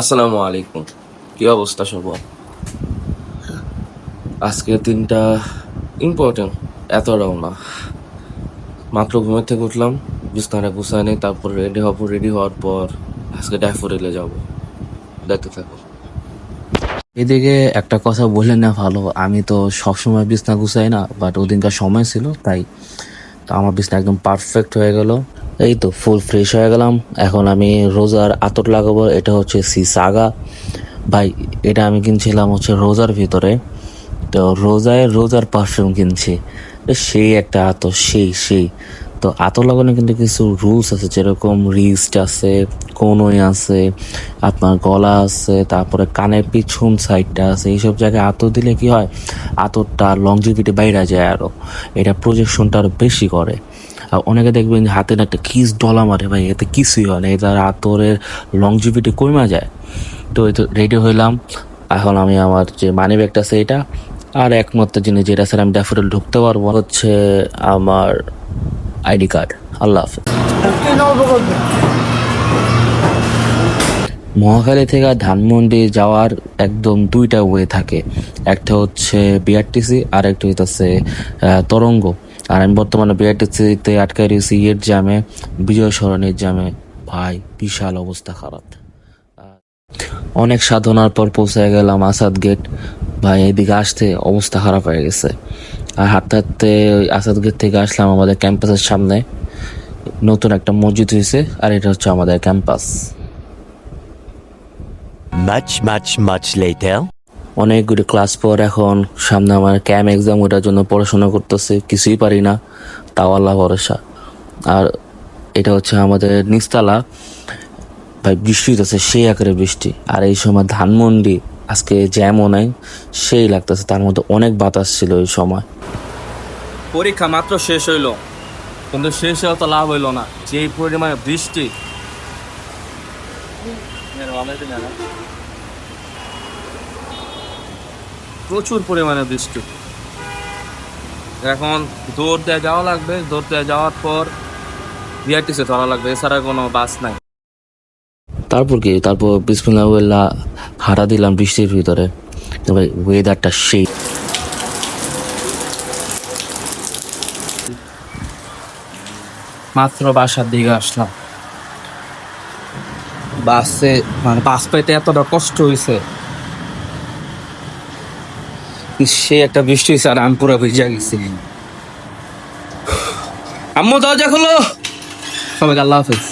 আসসালামু আলাইকুম। কি অবস্থা সব আজকের দিনটা ইম্পর্টেন্ট এতটাও না মাত্র ঘুমের থেকে উঠলাম, বিছনাটা গুছায় নেই, তারপর রেডি হব। রেডি হওয়ার পর আজকে ড্যাফোডিলে যাব। দেখতে থাকো। এদিকে একটা কথা বললেন না ভালো, আমি তো সবসময় বিছনা গুছাই না বাট ওদিনকার সময় ছিল, তাই তো আমার বিছনা একদম পারফেক্ট হয়ে গেল। এই তো ফুল ফ্রেশ হয়ে গেলাম। এখন আমি রোজার আতর লাগাবো, এটা হচ্ছে সি সাগা। ভাই, এটা আমি কিনছিলাম হচ্ছে রোজার ভিতরে। তো রোজায় রোজার পারফিউম কিনছি। সেই একটা আতর, সেই সেই। তো আতর লাগানো কিন্তু কিছু রুলস আছে, যেরকম রিস্ট আছে, কোনোই আছে, আপনার গলা আছে, তারপরে কানের পিছন সাইডটা আছে, এইসব জায়গায় আতর দিলে কি হয়? আতরটা লংজিভিটি বাইরে যায় আরও এটা প্রজেকশনটা আরও বেশি করে। অনেকে দেখবেন যে হাতে না একটা কিস ডলা মারে ভাই, এতে কিছুই হয় না এটা আতরের লংজিভিটি কমে যায়। তো এই তো রেডি হইলাম। এখন আমি আমার যে মানি ব্যাগটা আছে এটা, আর একমাত্র জিনিস যেটা স্যার আমি ড্যাফোডিল ঢুকতে পারব হচ্ছে আমার আইডি কার্ড আল্লাহ হাফেজ। মহাখালী থেকে ধানমন্ডি যাওয়ার একদম দুইটা ওয়ে থাকে। একটা হচ্ছে বিআরটিসি আর একটা হচ্ছে তরঙ্গ। আর আমি বর্তমানে বিআরটিসিতে আটকাই রয়েছি ইয়ের জামে বিজয় সরণির জামে। ভাই বিশাল অবস্থা খারাপ। অনেক সাধনার পর পৌঁছে গেলাম আসাদ গেট ভাই এদিকে আসতে অবস্থা খারাপ হয়ে গেছে। আর হাঁটতে হাঁটতে আসাদ গেট থেকে আসলাম আমাদের ক্যাম্পাসের সামনে। নতুন একটা মসজিদ হয়েছে আর এটা হচ্ছে আমাদের campus Much, much, much later. অনেকগুলি ক্লাস পর এখন সামনে আমার ক্যাম এক্সাম ওটার জন্য পড়াশোনা করতেছে, কিছুই পারি না, তাও আল্লাহ ভরসা। আর এটা হচ্ছে আমাদের নিচতলা। ভাই, বৃষ্টি হইতেছে, সেই আকারে বৃষ্টি। আর এই সময় ধানমন্ডি, আজকে জ্যামও নাই, সেই লাগতেছে, তার মধ্যে অনেক বাতাস ছিল এই সময়। পরীক্ষা মাত্র শেষ হইল। কিন্তু শেষ হওয়া তো লাভ হইল না যে পরিমাণে বৃষ্টি। প্রচুর পরিমাণে বৃষ্টি। এখন দৌড় দিয়ে যাওয়া লাগবে। দৌড় দিয়ে যাওয়ার পর বিআরটিসি ধরা লাগবে। এছাড়া কোনো বাস নাই। তারপর কি? তারপর বিসমিল্লাহ হাঁটা দিলাম বৃষ্টির ভিতরে। তো ভাই ওয়েদারটা সেই। মাত্র বাসার দিকে আসলাম। বাসে মানে বাস পাইতে এতটা কষ্ট হয়েছে সে একটা বৃষ্টি হয়েছে আর আমি পুরো ভিজা গেছি। আম্মু, দরজা খুলো। সবাইকে আল্লাহ হাফেজ।